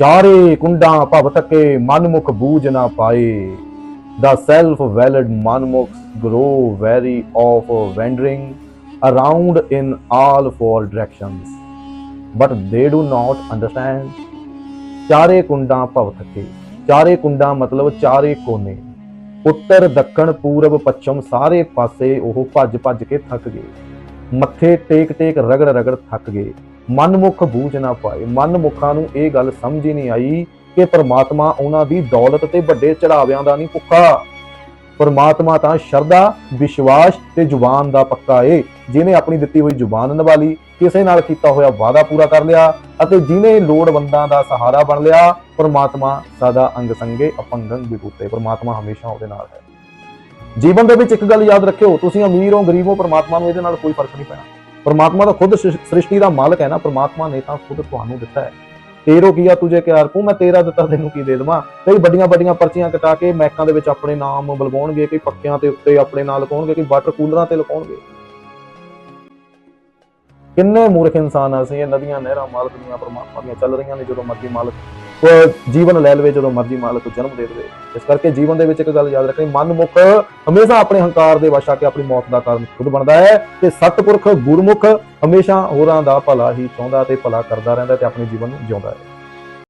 ਚਾਰੇ ਕੁੰਡਾਂ ਭਵ ਤੱਕੇ ਮਨਮੁਖ ਬੂਝ ਨਾ ਪਾਏ ਦਾ self willed manmukh grow weary of wandering around in all four directions but they do not understand ਚਾਰੇ ਕੁੰਡਾਂ ਭਵ ਤੱਕੇ ਚਾਰੇ ਕੁੰਡਾਂ ਮਤਲਬ ਚਾਰੇ ਕੋਨੇ ਉੱਤਰ ਦੱਖਣ ਪੂਰਬ ਪੱਛਮ ਸਾਰੇ ਪਾਸੇ ਉਹ ਭੱਜ ਭੱਜ ਕੇ ਥੱਕ ਗਏ ਮੱਥੇ ਟੇਕ ਟੇਕ ਰਗੜ ਰਗੜ ਥੱਕ ਗਏ ਮਨਮੁਖ ਬੂਝ ਨਾ ਪਾਏ। ਮਨਮੁਖਾਂ ਨੂੰ ਇਹ ਗੱਲ ਸਮਝ ਹੀ ਨਹੀਂ ਆਈ ਕਿ ਪਰਮਾਤਮਾ ਉਹਨਾਂ ਦੀ ਦੌਲਤ ਤੇ ਵੱਡੇ ਚੜਾਵਿਆਂ ਦਾ ਨਹੀਂ ਭੁੱਖਾ। ਪਰਮਾਤਮਾ ਤਾਂ ਸ਼ਰਧਾ, ਵਿਸ਼ਵਾਸ ਤੇ ਜ਼ੁਬਾਨ ਦਾ ਪੱਕਾ ਏ। ਜਿਨੇ ਆਪਣੀ ਦਿੱਤੀ ਹੋਈ ਜ਼ੁਬਾਨ ਨਿਭਾਲੀ, ਕਿਸੇ ਨਾਲ ਕੀਤਾ ਹੋਇਆ ਵਾਅਦਾ ਪੂਰਾ ਕਰ ਲਿਆ ਅਤੇ ਜਿਨੇ ਲੋੜਵੰਦਾਂ ਦਾ ਸਹਾਰਾ ਬਣ ਲਿਆ, ਪਰਮਾਤਮਾ ਸਦਾ ਅੰਗ ਸੰਗੇ ਅਪੰਗੰ ਵਿਭੂਤੇ। ਪਰਮਾਤਮਾ ਹਮੇਸ਼ਾ ਉਹਦੇ ਨਾਲ ਹੈ। ਜੀਵਨ ਦੇ ਵਿੱਚ ਇੱਕ ਗੱਲ ਯਾਦ ਰੱਖਿਓ, ਤੁਸੀਂ ਅਮੀਰ ਹੋ, ਗਰੀਬ ਹੋ, ਪਰਮਾਤਮਾ ਨੂੰ ਇਹਦੇ ਨਾਲ ਕੋਈ ਫ਼ਰਕ ਨਹੀਂ ਪੈਣਾ। ਪਰਮਾਤਮਾ ਤਾਂ ਖੁਦ ਸ੍ਰਿਸ਼ਟੀ ਦਾ ਮਾਲਕ ਹੈ ਨਾ, ਪਰਮਾਤਮਾ ਨੇ ਤਾਂ ਖੁਦ ਤੁਹਾਨੂੰ ਦਿੱਤਾ ਹੈ। ਤੇਰੋ ਕੀਆ ਤੁਝੇ ਕਿਆ ਰਕੂ ਮੈਂ ਤੇਰਾ ਦਿੱਤਾ, ਤੈਨੂੰ ਕੀ ਦੇ ਦੇਵਾਂ? ਕਈ ਵੱਡੀਆਂ ਵੱਡੀਆਂ ਪਰਚੀਆਂ ਕਟਾ ਕੇ ਮੈਕਾਂ ਦੇ ਵਿੱਚ ਆਪਣੇ ਨਾਮ ਬਲਵਾਉਣਗੇ ਕਈ ਪੱਕਿਆਂ ਤੇ ਉੱਤੇ ਆਪਣੇ ਨਾਲ ਲਗਾਉਣਗੇ, ਕਈ ਵਾਟਰ ਕੂਲਰਾਂ ਤੇ ਲਗਾਉਣਗੇ। ਕਿੰਨੇ ਮੂਰਖ ਇਨਸਾਨ ਆ ਅਸੀਂ, ਇਹ ਨਦੀਆਂ, ਨਹਿਰਾਂ, ਮਾਲਕ ਦੀਆਂ, ਪਰਮਾਤਮਾ ਦੀਆਂ ਚੱਲ ਰਹੀਆਂ ਨੇ, ਜਦੋਂ ਮਰਜ਼ੀ ਮਾਲਕ ਜੀਵਨ ਲੈ ਲਵੇ ਜਦੋਂ ਮਰਜ਼ੀ ਮਾਲਕ ਜਨਮ ਦੇ ਦੇਵੇ। ਇਸ ਕਰਕੇ ਜੀਵਨ ਦੇ ਵਿੱਚ ਇੱਕ ਗੱਲ ਯਾਦ ਰੱਖਣੀ ਮਨਮੁਖ ਹਮੇਸ਼ਾ ਆਪਣੇ ਹੰਕਾਰ ਦੇ ਵਸ਼ ਆ ਕੇ ਆਪਣੀ ਮੌਤ ਦਾ ਕਾਰਨ ਖੁਦ ਬਣਦਾ ਹੈ ਤੇ ਸਤਪੁਰਖ, ਗੁਰਮੁਖ ਹਮੇਸ਼ਾ ਹੋਰਾਂ ਦਾ ਭਲਾ ਹੀ ਚਾਹੁੰਦਾ ਤੇ ਭਲਾ ਕਰਦਾ ਰਹਿੰਦਾ ਤੇ ਆਪਣੇ ਜੀਵਨ ਨੂੰ ਜਿਉਂਦਾ ਹੈ